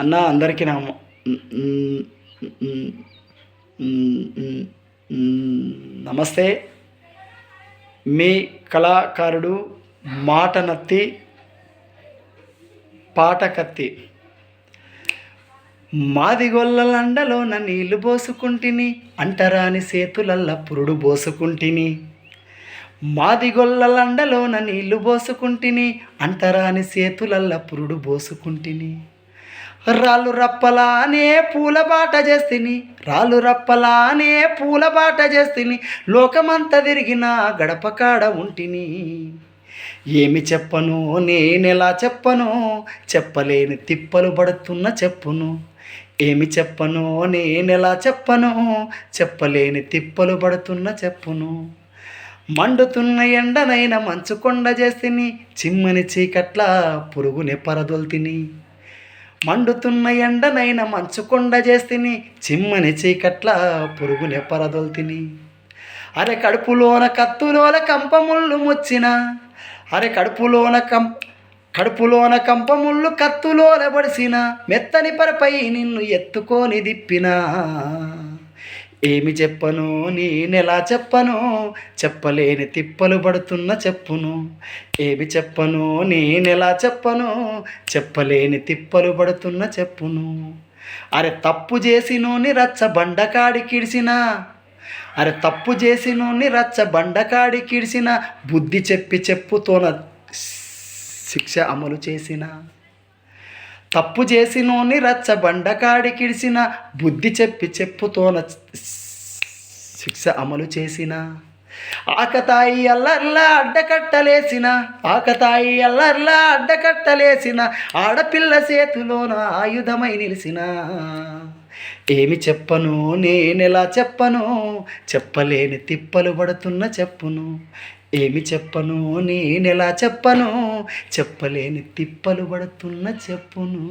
అన్న అందరికీ నా నమస్తే. మీ కళాకారుడు మాట నత్తి పాట కత్తి. మాది గొల్లలండలోన నీళ్ళు పోసుకుంటిని అంటరాని సేతులల్ల పురుడు పోసుకుంటిని. మాది గొల్లలండలోన నీళ్ళు పోసుకుంటిని అంటరాని సేతులల్ల పురుడు పోసుకుంటిని. రాళ్ళు రప్పలానే పూల బాట చేస్తిని రాళ్ళు రప్పలానే పూల బాట చేస్తిని లోకమంతా తిరిగిన గడప కాడ ఉంటిని. ఏమి చెప్పను నేనెలా చెప్పను చెప్పలేని తిప్పలు పడుతున్న చెప్పును. ఏమి చెప్పను నేనెలా చెప్పను చెప్పలేని తిప్పలు పడుతున్న చెప్పును. మండుతున్న ఎండనైన మంచు కొండ చేస్తిని చిమ్మని చీకట్ల పురుగుని పరదొల్తిని. మండుతున్న ఎండనైన మంచు కొండ చేస్తిని చిమ్మని చీకట్ల పురుగుని పరదొల్తిని. అరే కడుపులోన కత్తులోన కంపముళ్ళు ముచ్చిన అరే కడుపులోన కం కడుపులోన కంపముళ్ళు కత్తులోన బడిసిన మెత్తని పరపై నిన్ను ఎత్తుకొని దిప్పినా. ఏమి చెప్పను నేనెలా చెప్పను? చెప్పలేని తిప్పలు పడుతున్న చెప్పును. ఏమి చెప్పను నేనెలా చెప్పను? చెప్పలేని తిప్పలు పడుతున్న చెప్పును. అరే తప్పు చేసినోని రచ్చ బండకాడి కిడిసిన. అరే తప్పు చేసినోని రచ్చ బండకాడి కిడిసిన. బుద్ధి చెప్పి చెప్పుతోన శిక్ష అమలు చేసిన. తప్పు చేసినోని రచ్చ బండకాడి కిడిసిన బుద్ధి చెప్పి చెప్పుతోన శిక్ష అమలు చేసిన. ఆకతాయి అల్లర్లా అడ్డకట్టలేసిన ఆకతాయి అల్లర్లా అడ్డకట్టలేసిన ఆడపిల్ల చేతిలోన ఆయుధమై నిలిసిన. ఏమి చెప్పను నేనెలా చెప్పను చెప్పలేని తిప్పలు పడుతున్న చెప్పును. ఏమి చెప్పను నేనెలా చెప్పను చెప్పలేని తిప్పలు పడుతున్న చెప్పును.